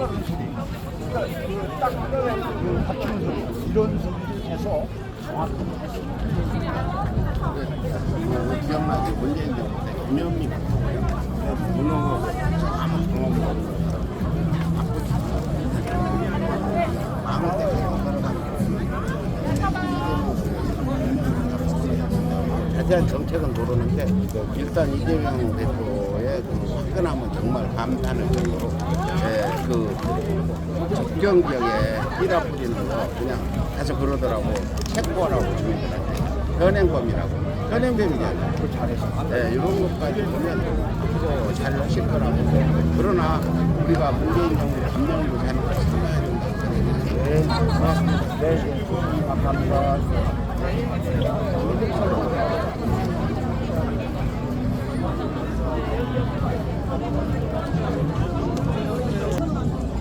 그런 소리. 그러니까 그딱 그 합치는 소리 이런 소리를 해서 정확한 그 기억나게 문재인 정부 때 김현미 문호고 아무 경험도 때 자세한 정책은 모르는데 일단 이재명 그 정말 감탄을 정도로 예, 그 접경 지역에 삐라 뿌리는 거 그냥 가서 그러더라고 체포하라고 현행범이라고 현행범이잖아요 그 잘해서. 네, 이런 것까지 보면 잘 하실 거라고 그러나 우리가 문재인 정부를 한 명으로 사는 걸 참아야 된다 네, 고맙습니다. 네, 네, 감사합니다.